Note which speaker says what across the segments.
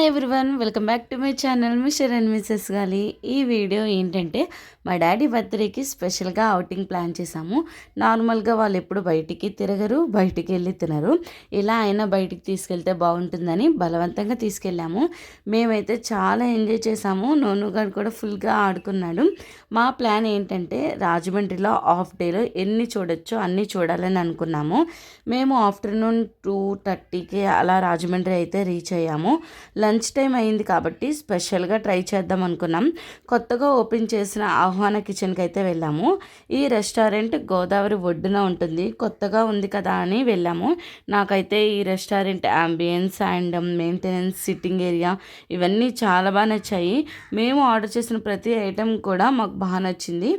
Speaker 1: Hi everyone welcome back to my channel mister and missus Gali ఈ video ఏంటంటే మా daddy బర్త్డేకి స్పెషల్గా అవుటింగ్ ప్లాన్ చేశాము. నార్మల్గా వాళ్ళు ఎప్పుడు బయటికి తిరగరు బయటికి వెళ్ళి తినరు. ఇలా అయినా బయటికి తీసుకెళ్తే బాగుంటుందని బలవంతంగా తీసుకెళ్ళాము. మేమైతే చాలా ఎంజాయ్ చేసాము నోనుగాడు కూడా ఫుల్గా ఆడుకున్నాడు. మా ప్లాన్ ఏంటంటే రాజమండ్రిలో హాఫ్ డేలో ఎన్ని చూడొచ్చో అన్నీ చూడాలని అనుకున్నాము. మేము ఆఫ్టర్నూన్ టూ థర్టీకి అలా రాజమండ్రి అయితే రీచ్ అయ్యాము. లంచ్ టైం అయింది కాబట్టి స్పెషల్గా ట్రై చేద్దాం అనుకున్నాం. కొత్తగా ఓపెన్ చేసిన ఆహ్వాన కిచెన్కి అయితే వెళ్ళాము. ఈ రెస్టారెంట్ గోదావరి ఒడ్డున ఉంటుంది. కొత్తగా ఉంది కదా అని వెళ్ళాము. నాకైతే ఈ restaurant ambience and maintenance sitting area ఇవన్నీ చాలా బాగా నచ్చాయి. మేము ఆర్డర్ చేసిన ప్రతి ఐటెం కూడా మాకు బాగా నచ్చింది.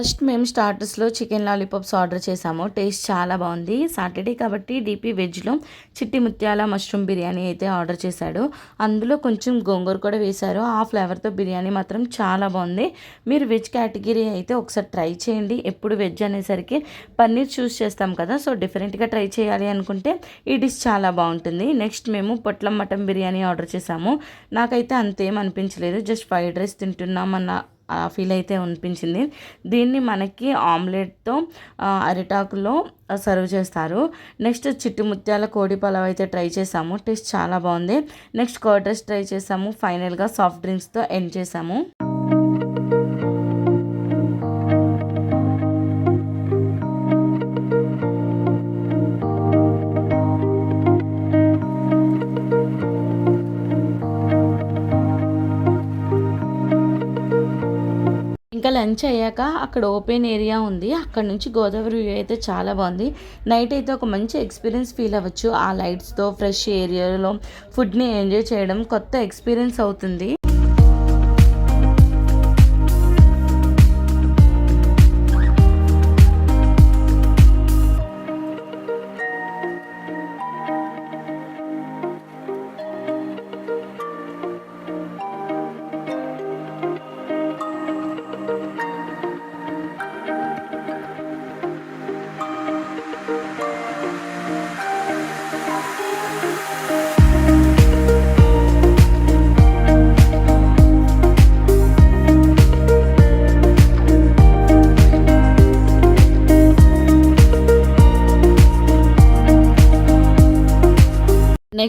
Speaker 1: ఫస్ట్ మేము స్టార్టర్స్లో చికెన్ లాలీపాప్స్ ఆర్డర్ చేసాము. టేస్ట్ చాలా బాగుంది. సాటర్డే కాబట్టి డీపీ వెజ్లో చిట్టి ముత్యాల మష్రూమ్ బిర్యానీ అయితే ఆర్డర్ చేశాడు. అందులో కొంచెం గోంగూర కూడా వేశారు. ఆ ఫ్లేవర్తో బిర్యానీ మాత్రం చాలా బాగుంది. మీరు వెజ్ కేటగిరీ అయితే ఒకసారి ట్రై చేయండి. ఎప్పుడు వెజ్ అనేసరికి పన్నీర్ చూస్ చేస్తాం కదా సో డిఫరెంట్గా ట్రై చేయాలి అనుకుంటే ఈ డిష్ చాలా బాగుంటుంది. నెక్స్ట్ మేము పొట్లం మటన్ బిర్యానీ ఆర్డర్ చేసాము. నాకైతే అంతేం అనిపించలేదు. జస్ట్ ఫ్రైడ్ రైస్ తింటున్నామన్న ఫీల్ అయితే అనిపించింది. దీన్ని మనకి ఆమ్లెట్తో అరిటాకులో సర్వ్ చేస్తారు. నెక్స్ట్ చిట్టి ముత్యాల కోడి పలావ్ అయితే ట్రై చేసాము. టేస్ట్ చాలా బాగుంది. నెక్స్ట్ కర్డ్ రైస్ ట్రై చేసాము ఫైనల్గా సాఫ్ట్ డ్రింక్స్తో ఎండ్ చేసాము. ఇంకా లంచ్ అయ్యాక అక్కడ ఓపెన్ ఏరియా ఉంది. అక్కడ నుంచి గోదావరి వ్యూ అయితే చాలా బాగుంది. నైట్ అయితే ఒక మంచి ఎక్స్పీరియన్స్ ఫీల్ అవ్వచ్చు. ఆ లైట్స్తో ఫ్రెష్ ఏరియాలో ఫుడ్ని ఎంజాయ్ చేయడం కొత్త ఎక్స్పీరియన్స్ అవుతుంది.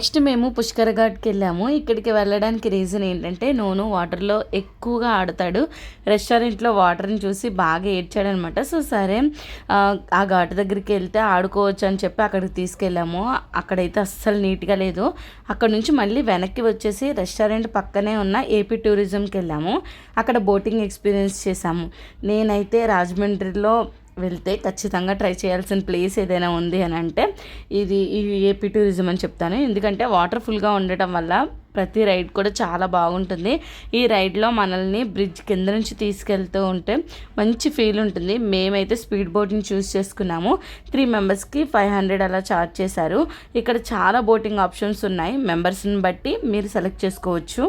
Speaker 1: నెక్స్ట్ మేము పుష్కర ఘాట్కి వెళ్ళాము. ఇక్కడికి వెళ్ళడానికి రీజన్ ఏంటంటే నోను వాటర్లో ఎక్కువగా ఆడతాడు. రెస్టారెంట్లో వాటర్ని చూసి బాగా ఏడ్చాడనమాట. సో సరే ఆ ఘాట్ దగ్గరికి వెళ్తే ఆడుకోవచ్చు అని చెప్పి అక్కడికి తీసుకెళ్ళాము. అక్కడైతే అస్సలు నీట్గా లేదు. అక్కడ నుంచి మళ్ళీ వెనక్కి వచ్చేసి రెస్టారెంట్ పక్కనే ఉన్న ఏపీ టూరిజంకి వెళ్ళాము. అక్కడ బోటింగ్ ఎక్స్పీరియన్స్ చేశాము. నేనైతే రాజమండ్రిలో వెళ్తే ఖచ్చితంగా ట్రై చేయాల్సిన ప్లేస్ ఏదైనా ఉంది అని అంటే ఇది ఏపీ టూరిజం అని చెప్తాను. ఎందుకంటే వాటర్ ఫుల్గా ఉండటం వల్ల ప్రతి రైడ్ కూడా చాలా బాగుంటుంది. ఈ రైడ్లో మనల్ని బ్రిడ్జ్ కింద నుంచి తీసుకెళ్తూ ఉంటే మంచి ఫీల్ ఉంటుంది. మేమైతే స్పీడ్ బోటింగ్ చూస్ చేసుకున్నాము. త్రీ మెంబర్స్కి ఫైవ్ హండ్రెడ్ అలా ఛార్జ్ చేశారు. ఇక్కడ చాలా బోటింగ్ ఆప్షన్స్ ఉన్నాయి. మెంబర్స్ని బట్టి మీరు సెలెక్ట్ చేసుకోవచ్చు.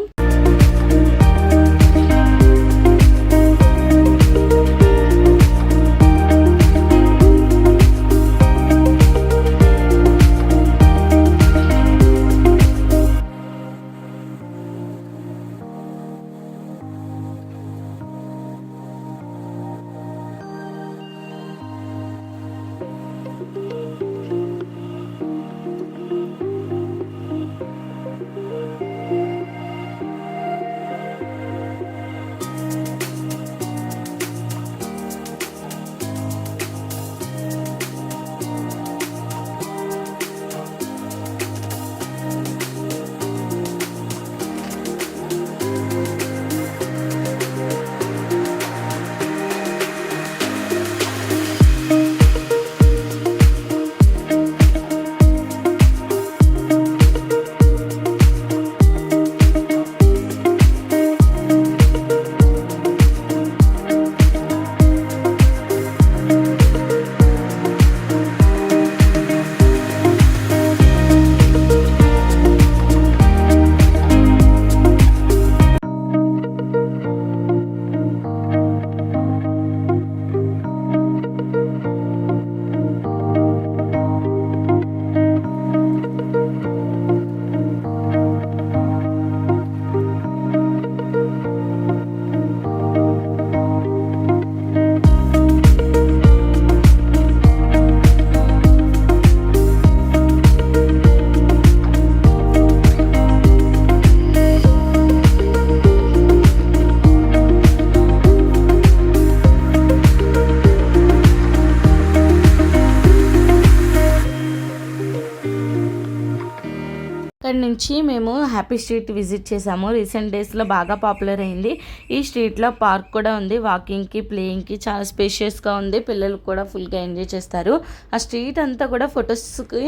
Speaker 1: నుంచి మేము హ్యాపీ స్ట్రీట్ విజిట్ చేసాము. రీసెంట్ డేస్లో బాగా పాపులర్ అయింది. ఈ స్ట్రీట్లో పార్క్ కూడా ఉంది. వాకింగ్కి ప్లేయింగ్కి చాలా స్పేషియస్గా ఉంది. పిల్లలు కూడా ఫుల్గా ఎంజాయ్ చేస్తారు. ఆ స్ట్రీట్ అంతా కూడా ఫొటోస్కి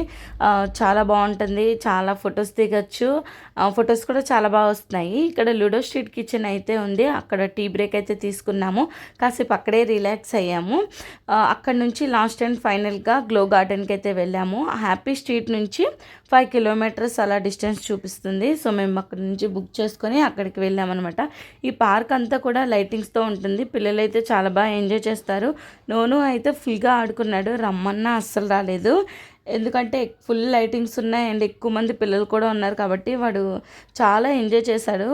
Speaker 1: చాలా బాగుంటుంది. చాలా ఫొటోస్ దిగచ్చు. ఫొటోస్ కూడా చాలా బాగా వస్తున్నాయి. ఇక్కడ లూడో స్ట్రీట్ కిచెన్ అయితే ఉంది. అక్కడ టీ బ్రేక్ అయితే తీసుకున్నాము. కాసేపు అక్కడే రిలాక్స్ అయ్యాము. అక్కడ నుంచి లాస్ట్ అండ్ ఫైనల్గా గ్లో గార్డెన్కి అయితే వెళ్ళాము. హ్యాపీ స్ట్రీట్ నుంచి ఫైవ్ కిలోమీటర్స్ అలా డిస్టెన్స్ చూపిస్తుంది. సో మేము అక్కడ నుంచి బుక్ చేసుకొని అక్కడికి వెళ్ళామన్నమాట. ఈ పార్క్ అంతా కూడా లైటింగ్స్తో ఉంటుంది. పిల్లలు అయితే చాలా బాగా ఎంజాయ్ చేస్తారు. నోను అయితే ఫుల్గా ఆడుకున్నాడు. రమ్మన్నా అస్సలు రాలేదు. ఎందుకంటే ఫుల్ లైటింగ్స్ ఉన్నాయి అండ్ ఎక్కువ మంది పిల్లలు కూడా ఉన్నారు కాబట్టి వాడు చాలా ఎంజాయ్ చేశాడు.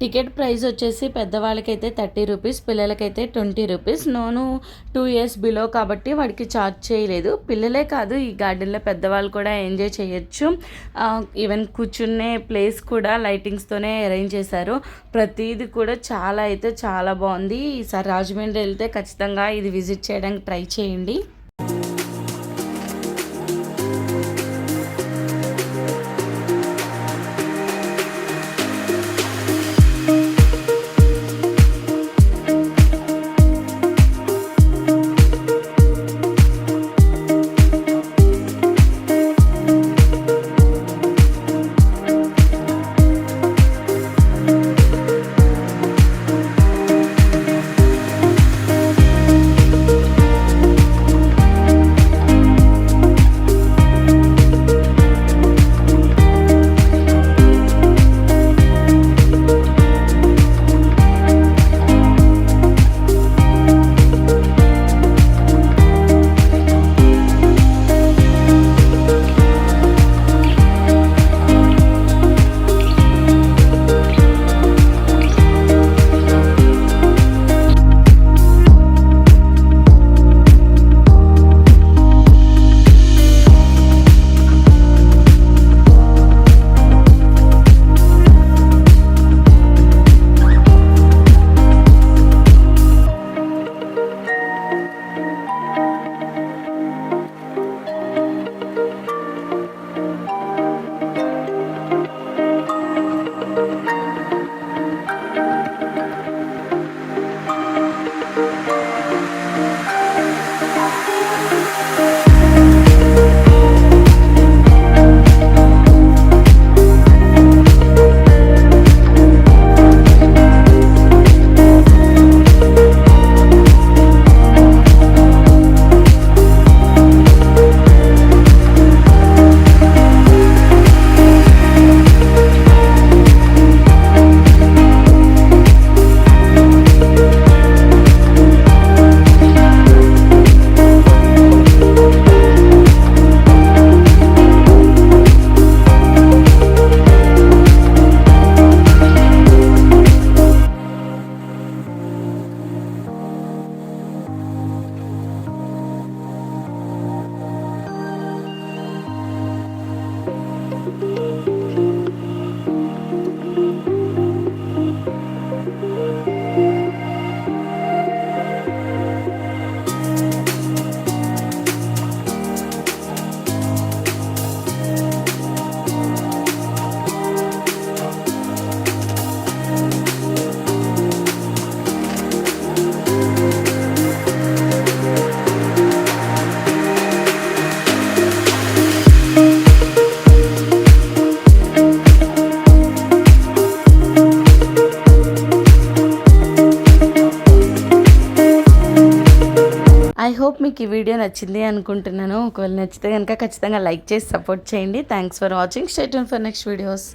Speaker 1: టికెట్ ప్రైస్ వచ్చేసి పెద్దవాళ్ళకైతే థర్టీ రూపీస్ పిల్లలకైతే ట్వంటీ రూపీస్. నోను టూ ఇయర్స్ బిలో కాబట్టి వాడికి ఛార్జ్ చేయలేదు. పిల్లలే కాదు ఈ గార్డెన్లో పెద్దవాళ్ళు కూడా ఎంజాయ్ చేయొచ్చు. ఈవెన్ కూర్చునే ప్లేస్ కూడా లైటింగ్స్తోనే అరేంజ్ చేశారు. ప్రతిదీ కూడా చాలా అయితే చాలా బాగుంది. ఈసారి రాజమండ్రి వెళ్తే ఖచ్చితంగా ఇది విజిట్ చేయడానికి ట్రై చేయండి. మీకు ఈ వీడియో నచ్చింది అనుకుంటున్నాను. ఒకవేళ నచ్చితే కనుక ఖచ్చితంగా లైక్ చేసి సపోర్ట్ చేయండి. Thanks for watching stay for next videos